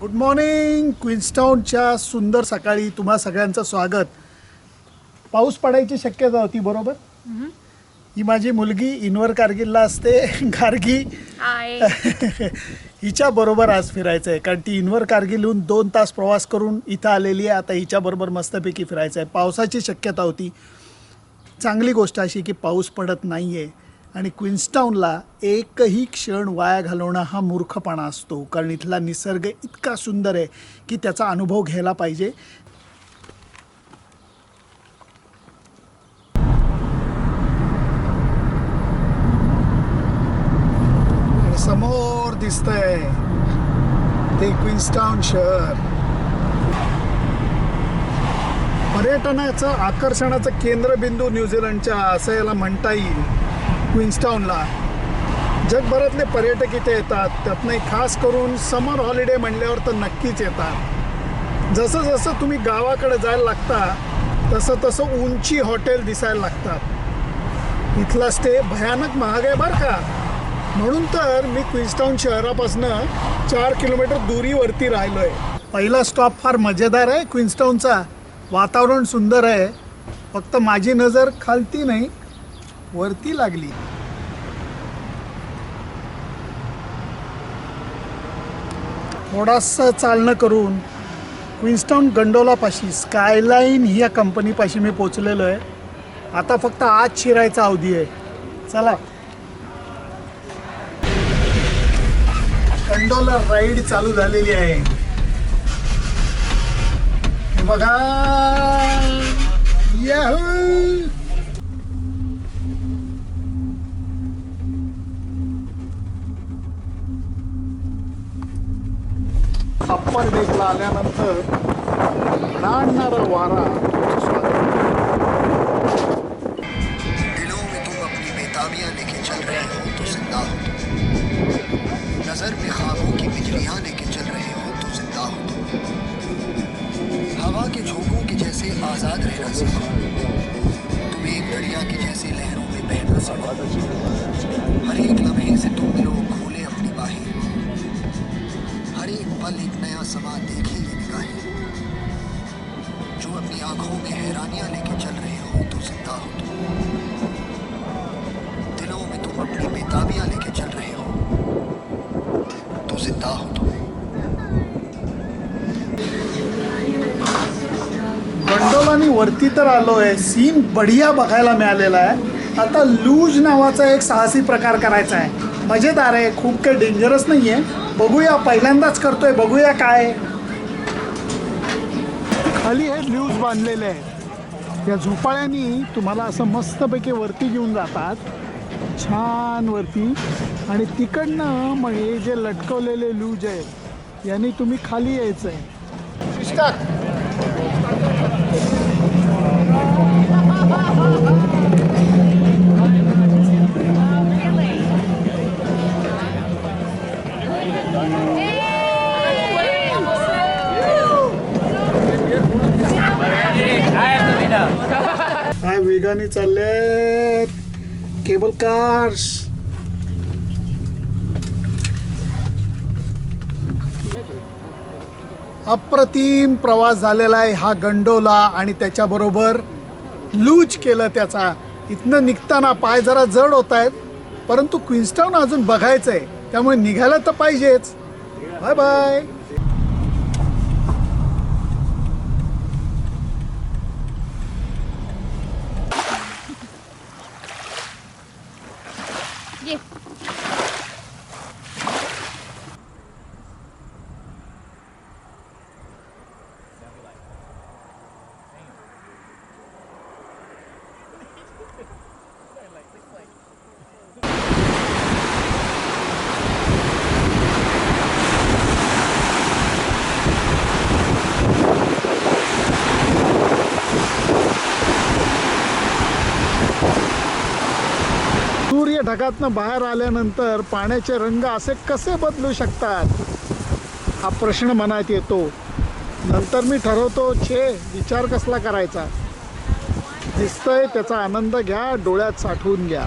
Good morning क्विन्स्टाऊनच्या सुंदर सकाळी तुम्हा सगळ्यांचं स्वागत. पाऊस पडायची शक्यता होती बरोबर? ही माझी मुलगी इनवर कारगिलला असते गार्गी. हिच्या बरोबर आज फिरायचं आहे कारण ती इनवर कारगिलहून दोन तास प्रवास करून इथं आलेली आहे आता हिच्याबरोबर मस्तपैकी फिरायचं आहे पावसाची शक्यता होती. चांगली गोष्ट अशी की पाऊस पडत नाही आहे आणि क्विन्स्टाऊनला एकही क्षण वाया घालवणं हा मूर्खपणा असतो. कारण इथला निसर्ग इतका सुंदर आहे की त्याचा अनुभव घ्यायला पाहिजे. समोर दिसतंय ते क्विन्स्टाऊन शहर. पर्यटनाचं आकर्षणाचं केंद्रबिंदू न्यूझीलंडच्या असं याला म्हणता येईल. क्विन्स्टाऊनला जगभरातले पर्यटक इथे येतात. त्यातनं खास करून समर हॉलिडे म्हणल्यावर तर नक्कीच येतात. जसं जसं तुम्ही गावाकडे जायला लागता तसं तसं उंची हॉटेल दिसायला लागतात. इथला स्टे भयानक महाग आहे बरं का? म्हणून तर मी क्विन्स्टाऊन शहरापासनं चार किलोमीटर दुरीवरती राहिलो आहे पहिला स्टॉप फार मजेदार आहे क्विन्स्टाऊनचा वातावरण सुंदर आहे. फक्त माझी नजर खालती नाही वरती लागली. थोडासा चालणं करून क्विन्स्टाऊन गंडोलापाशी स्कायलाईन ही या कंपनीपाशी मी पोचलेलो आहे. आता फक्त आत शिरायचा अवधी आहे. चला. गंडोला राईड चालू झालेली आहे. बघा. बघा अप्पर डेकला आल्यानंतर वारा. तो हो नज़र में ख्वाबों की बिजलियाँ लेके चल रहे हो तो ज़िंदा हो हवा के झोंकों के जैसे आज़ाद रहना सीखो। तुम एक दरिया के जैसे लहरों में बहना सीखो। हर एक लम्हे हर एक नया समा देखे ये निगाहें। जो अपनी आँखों में हैरानियाँ लेके चल रहे हो तो ज़िंदा हो तुम। दिलों में तुम अपनी बेताबियाँ लेके चल रहे हो तो ज़िंदा हो तुम। गंडोलानी वरती तर आलोय, सीन बढिया बघायला मिळालेला आहे. आता लूज नावाचा एक साहसी प्रकार करायचा आहे. मजेदार आहे खूप काही डेंजरस नाही आहे बघूया पहिल्यांदाच करतोय बघूया काय. खाली हे लूज बांधलेले आहेत. या झोपाळ्यांनी तुम्हाला असं मस्तपैकी वरती घेऊन जातात. छान वरती. आणि तिकडनं मग हे जे लटकवलेले लूज आहेत यांनी तुम्ही खाली यायचं आहे वेगाने चालले केबल कार्स अप्रतिम प्रवास झालेला आहे हा गंडोला आणि त्याच्याबरोबर लूज केलं त्याचा. इथनं निघताना पाय जरा जड होत आहेत परंतु क्विन्स्टाऊन अजून बघायचं आहे त्यामुळे निघायला तर पाहिजेच. बाय बाय ये सूर्य ढगातनं बाहेर आल्यानंतर पाण्याचे रंग असे कसे बदलू शकतात? हा प्रश्न मनात येतो. नंतर मी ठरवतो छे विचार कसला करायचा? दिसतंय त्याचा आनंद घ्या डोळ्यात साठवून घ्या.